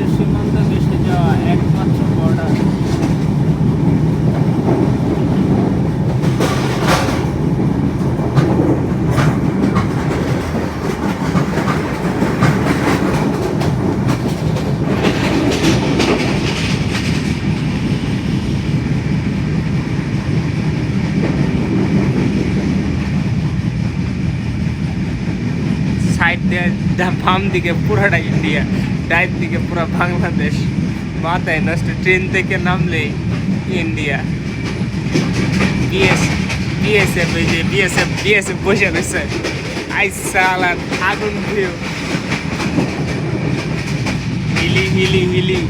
ভারতের সীমান্ত বেসে যাওয়া একমাত্র বর্ডার সাইড দিয়ে বাম দিকে পুরাটা ইন্ডিয়া ডাইন দিকে পুরো বাংলাদেশ। মাথায় নষ্ট ট্রেন থেকে নামলেই ইন্ডিয়া বিএস বিএসএফ এই যে বিএসএফ বিএসএফ বসে রয়েছে। আই আর আগুন ভিউ। হিলি হিলি হিলি।